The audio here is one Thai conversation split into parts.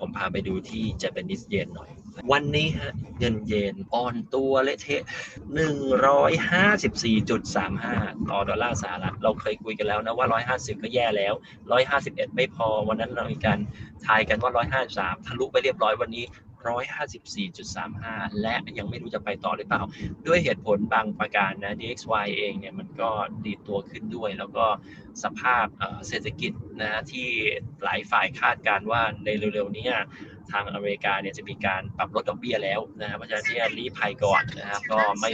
ผมพาไปดูที่ Japanese yen หน่อย วันนี้ฮะเงินเยนอ่อนตัวเละเทะ 154.35 ต่อดอลลาร์สหรัฐ เราเคยคุยกันแล้วนะว่า 150 ก็แย่แล้ว 151 ไม่พอ วันนั้นเรามีการทายกันว่า 153 ทะลุไปเรียบร้อยวันนี้ 154.35 และยังไม่รู้จะไปต่อหรือเปล่า ด้วยเหตุผลบางประการนะ DXY เองเนี่ยมันก็ดีตัวขึ้นด้วย แล้วก็สภาพเศรษฐกิจนะที่หลายฝ่ายคาดการณ์ว่าในเร็วๆนี้ทางอเมริกาเนี่ยจะมีการปรับลดดอกเบี้ยแล้วนะเพราะฉะนั้นเนี่ยรีภัยก่อนนะครับก็ไม่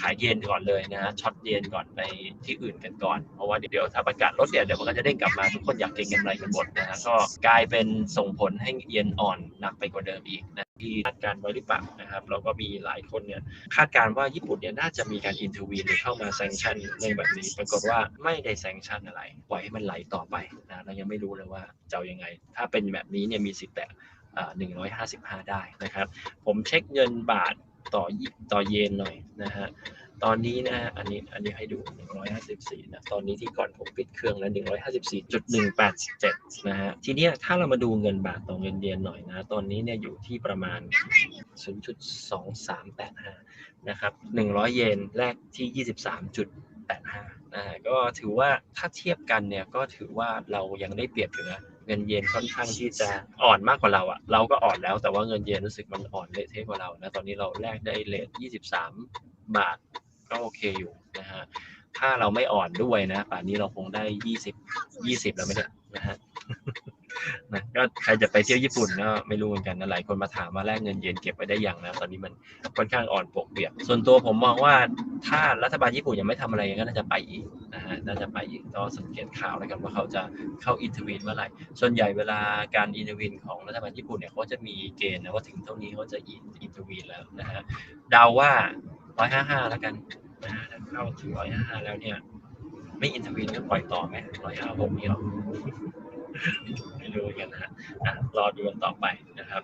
ขายเยนก่อนเลยนะฮะช็อตเยนก่อนไปที่อื่นกันก่อน เพราะว่าเดี๋ยวถ้าประกาศลดเนี่ยเดี๋ยวมันก็จะเด้งกลับมาทุกคนอยากเก็งกำไรกันหมดนะฮะก็กลายเป็นส่งผลให้เยนอ่อนหนักไปกว่าเดิมอีกนะที่คาดการณ์ไว้หรือเปล่านะครับแล้วก็มีหลายคนเนี่ยคาดการณ์ว่าญี่ปุ่นเนี่ยน่าจะมีการอินเทอร์วีนเข้ามาแซงชั่นเรื่องแบบนี้ปรากฏว่าไม่ได้แซงชั่นอะไรปล่อยให้มันไหลต่อไปนะเรายังไม่รู้เลยว่าจะยังไง ถ้าเป็นแบบนี้เนี่ยมีสิทธิ์แต่หนึ่งร้อยห้าสิบห้าได้นะครับ ผมเช็คเงินบาท ต่อยิต่อเยนหน่อยนะฮะตอนนี้นะอันนี้อันนี้ให้ดู 154 นะ ตอนนี้ที่ก่อนผมปิดเครื่องแล้ว154.187 นะฮะ ทีเนี้ยถ้าเรามาดูเงินบาทต่อเงินเยนหน่อยนะ ตอนนี้เนี่ยอยู่ที่ประมาณ 0.2385 นะครับ 100 เยนแรกที่ 23.85 นะฮะก็ถือว่าถ้าเทียบกันเนี่ยก็ถือว่าเรายังได้เปรียบอยู่นะเงินเยนค่อนข้างที่จะอ่อนมากกว่าเราอะเราก็อ่อนแล้วแต่ว่าเงินเยนรู้สึกมันอ่อนเละเทะกว่าเรานะตอนนี้เราแลกได้เลท23 บาทก็โอเคอยู่นะฮะถ้าเราไม่อ่อนด้วยนะป่านนี้เราคงได้ยี่สิบยี่สิบแล้วไม่ได้นะฮะ นะก็ใครจะไปเที่ยวญี่ปุ่นก็ไม่รู้เหมือนกันนะหลายคนมาถามมาแลกเงินเยนเก็บไว้ได้อย่างนะ ตอนนี้มันค่อนข้างอ่อนปกเปียก ส่วนตัวผมมองว่าถ้ารัฐบาลญี่ปุ่นยังไม่ทำอะไรก็น่าจะไปอีกนะฮะน่าจะไปอีกก็สังเกตข่าวแล้วกันว่าเขาจะเข้าอินเทอร์วีนเมื่อไหร่ส่วนใหญ่เวลาการอินเทอร์วีนของรัฐบาลญี่ปุ่นเนี่ยเขาจะมีเกณฑ์นะว่าถึงเท่านี้เขาจะอินเทอร์วีนแล้วนะฮะเดาว่าร้อยห้าห้าแล้วกันนะฮะเข้าถึงร้อยห้าห้าแล้วเนี่ยไม่อินเทอร์วีนก็ปล่อยต่อไหมร้อยห้าหกนี่หรอ ไม่รู้เหมือนกันนะฮะอะรอดูกันต่อไปนะครับ